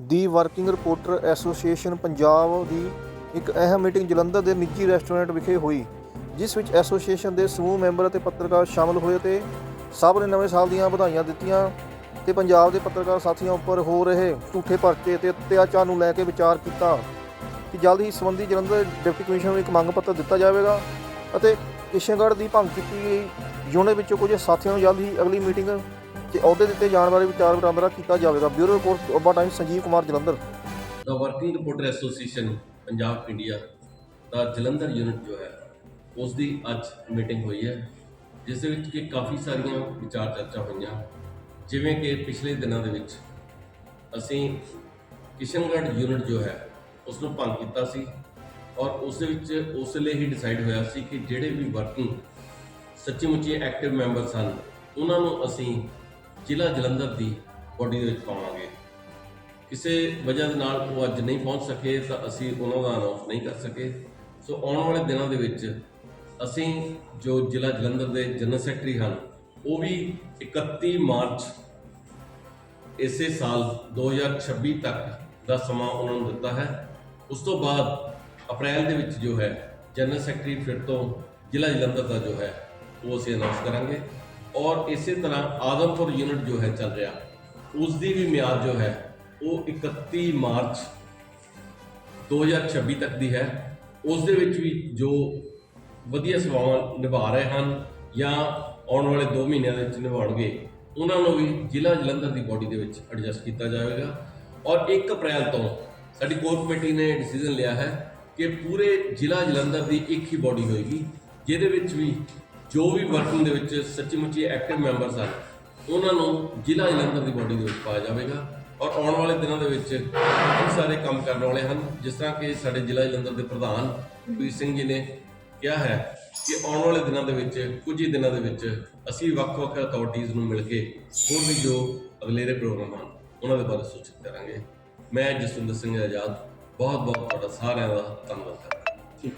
ਦੀ working reporter association Punjab ਦੀ ਇੱਕ ਅਹਿਮ ਮੀਟਿੰਗ ਜਲੰਧਰ ਦੇ ਨਿੱਜੀ ਰੈਸਟੋਰੈਂਟ ਵਿਖੇ ਹੋਈ, ਜਿਸ ਵਿੱਚ ਐਸੋਸੀਏਸ਼ਨ ਦੇ ਸਮੂਹ ਮੈਂਬਰ ਅਤੇ ਪੱਤਰਕਾਰ ਸ਼ਾਮਲ ਹੋਏ ਤੇ ਸਭ ਨੇ ਨਵੇਂ ਸਾਲ ਦੀਆਂ ਵਧਾਈਆਂ ਦਿੱਤੀਆਂ ਤੇ ਪੰਜਾਬ ਦੇ ਪੱਤਰਕਾਰ ਸਾਥੀਆਂ ਉੱਪਰ ਹੋ ਰਹੇ ਝੂਠੇ ਪਰਚੇ ਤੇ ਅਤਿਆਚਾਰ ਨੂੰ ਲੈ ਕੇ ਵਿਚਾਰ ਕੀਤਾ ਕਿ ਜਲਦ ਹੀ ਸੰਬੰਧੀ ਜਲੰਧਰ ਡਿਪਟੀ ਕਮਿਸ਼ਨਰ ਨੂੰ ਇੱਕ ਮੰਗ ਪੱਤਰ ਦਿੱਤਾ ਜਾਵੇਗਾ ਅਤੇ ਕਿਸ਼ਨਗੜ੍ਹ ਦੀ ਭੰਗ ਕੀਤੀ ਗਈ। ਯੂਨਿਟ ਵਿੱਚੋਂ ਕੁਝ ਸਾਥੀਆਂ ਨੂੰ ਜਲਦ ਹੀ ਅਗਲੀ ਮੀਟਿੰਗ 'ਚ ਅਹੁਦੇ ਦਿੱਤੇ ਜਾਣ ਬਾਰੇ ਵਿਚਾਰ ਵਟਾਂਦਰਾ ਕੀਤਾ ਜਾਵੇਗਾ। ਬਿਊਰੋ ਰਿਪੋਰਟ ਓਬਾ ਟਾਈਮਸ ਸੰਜੀਵ ਕੁਮਾਰ, ਜਲੰਧਰ। ਦਾ working reporter association, Punjab, India ਦਾ ਜਲੰਧਰ ਯੂਨਿਟ ਜੋ ਹੈ ਉਸ ਦੀ ਅੱਜ ਮੀਟਿੰਗ ਹੋਈ ਹੈ, ਜਿਸ ਦੇ ਵਿੱਚ ਕਿ ਕਾਫੀ ਸਾਰੀਆਂ ਵਿਚਾਰ ਚਰਚਾ ਹੋਈਆਂ। ਜਿਵੇਂ ਕਿ ਪਿਛਲੇ ਦਿਨਾਂ ਦੇ ਵਿੱਚ ਅਸੀਂ ਕਿਸ਼ਨਗੜ੍ਹ ਯੂਨਿਟ ਜੋ ਹੈ ਉਸ ਨੂੰ ਭੰਗ ਕੀਤਾ ਸੀ ਔਰ ਉਸ ਦੇ ਵਿੱਚ ਉਸ ਲਈ ਹੀ ਡਿਸਾਈਡ ਹੋਇਆ ਸੀ ਕਿ ਜਿਹੜੇ ਵੀ ਵਰਕਿੰਗ ਸੱਚੀ ਮੁੱਚੀ ਐਕਟਿਵ ਮੈਂਬਰ ਸਨ, ਉਹਨਾਂ ਨੂੰ ਅਸੀਂ ਜ਼ਿਲ੍ਹਾ ਜਲੰਧਰ ਦੀ ਬੋਡੀ ਦੇ ਵਿੱਚ ਪਾਵਾਂਗੇ। ਕਿਸੇ ਵਜ੍ਹਾ ਦੇ ਨਾਲ ਉਹ ਅੱਜ ਨਹੀਂ ਪਹੁੰਚ ਸਕੇ, ਤਾਂ ਅਸੀਂ ਉਹਨਾਂ ਦਾ ਅਨਾਉਂਸ ਨਹੀਂ ਕਰ ਸਕੇ। ਸੋ ਆਉਣ ਵਾਲੇ ਦਿਨਾਂ ਦੇ ਵਿੱਚ ਅਸੀਂ ਜੋ ਜ਼ਿਲ੍ਹਾ ਜਲੰਧਰ ਦੇ ਜਨਰਲ ਸੈਕਟਰੀ ਹਨ, ਉਹ ਵੀ 31 ਮਾਰਚ ਇਸੇ ਸਾਲ 2026 ਤੱਕ ਦਾ ਸਮਾਂ ਉਹਨਾਂ ਨੂੰ ਦਿੱਤਾ ਹੈ। ਉਸ ਤੋਂ ਬਾਅਦ ਅਪ੍ਰੈਲ ਦੇ ਵਿੱਚ ਜੋ ਹੈ, ਜਨਰਲ ਸੈਕਟਰੀ ਫਿਰ ਤੋਂ ਜ਼ਿਲ੍ਹਾ ਜਲੰਧਰ ਦਾ ਜੋ ਹੈ, ਉਹ ਅਸੀਂ ਅਨਾਉਂਸ ਕਰਾਂਗੇ। ਔਰ ਇਸੇ ਤਰ੍ਹਾਂ ਆਦਮਪੁਰ ਯੂਨਿਟ ਜੋ ਹੈ ਚੱਲ ਰਿਹਾ ਉਸ ਦੀ ਵੀ ਮਿਆਦ ਜੋ ਹੈ, ਉਹ 31 ਮਾਰਚ 2026 ਤੱਕ ਦੀ ਹੈ। ਉਸ ਦੇ ਵਿੱਚ ਵੀ ਜੋ ਵਧੀਆ ਸੇਵਾਵਾਂ ਨਿਭਾ ਰਹੇ ਹਨ ਜਾਂ ਆਉਣ ਵਾਲੇ 2 ਮਹੀਨਿਆਂ ਦੇ ਵਿੱਚ ਨਿਭਾਉਣਗੇ, ਉਹਨਾਂ ਨੂੰ ਵੀ ਜ਼ਿਲ੍ਹਾ ਜਲੰਧਰ ਦੀ ਬੋਡੀ ਦੇ ਵਿੱਚ ਐਡਜਸਟ ਕੀਤਾ ਜਾਵੇਗਾ। ਔਰ 1 ਅਪ੍ਰੈਲ ਤੋਂ ਸਾਡੀ ਕੋਰ ਕਮੇਟੀ ਨੇ ਡਿਸੀਜਨ ਲਿਆ ਹੈ ਕਿ ਪੂਰੇ ਜ਼ਿਲ੍ਹਾ ਜਲੰਧਰ ਦੀ ਇੱਕ ਹੀ ਬੋਡੀ ਹੋਏਗੀ, ਜਿਹਦੇ ਵਿੱਚ ਵੀ ਜੋ ਵੀ ਵਰਕਿੰਗ ਦੇ ਵਿੱਚ ਸੱਚੀ ਮੁੱਚੀ ਐਕਟਿਵ ਮੈਂਬਰਸ ਹਨ ਉਹਨਾਂ ਨੂੰ ਜ਼ਿਲ੍ਹਾ ਜਲੰਧਰ ਦੀ ਬੋਡੀ ਦੇ ਵਿੱਚ ਪਾਇਆ ਜਾਵੇਗਾ ਔਰ ਆਉਣ ਵਾਲੇ ਦਿਨਾਂ ਦੇ ਵਿੱਚ ਬਹੁਤ ਸਾਰੇ ਕੰਮ ਕਰਨ ਵਾਲੇ ਹਨ। ਜਿਸ ਤਰ੍ਹਾਂ ਕਿ ਸਾਡੇ ਜ਼ਿਲ੍ਹਾ ਜਲੰਧਰ ਦੇ ਪ੍ਰਧਾਨ ਵੀਰ ਸਿੰਘ ਜੀ ਨੇ ਕਿਹਾ ਹੈ ਕਿ ਆਉਣ ਵਾਲੇ ਦਿਨਾਂ ਦੇ ਵਿੱਚ, ਕੁਝ ਹੀ ਦਿਨਾਂ ਦੇ ਵਿੱਚ ਅਸੀਂ ਵੱਖ-ਵੱਖ ਅਥਾਰਟੀਆਂ ਨੂੰ ਮਿਲ ਕੇ ਹੋਰ ਵੀ ਜੋ ਅਗਲੇਰੇ ਪ੍ਰੋਗਰਾਮ ਹਨ, ਉਹਨਾਂ ਦੇ ਬਾਰੇ ਸੂਚਿਤ ਕਰਾਂਗੇ। ਮੈਂ ਜਸਵਿੰਦਰ ਸਿੰਘ ਆਜ਼ਾਦ ਬਹੁਤ ਬਹੁਤ ਤੁਹਾਡਾ ਸਾਰਿਆਂ ਦਾ ਧੰਨਵਾਦ ਕਰਦਾ ਠੀਕ।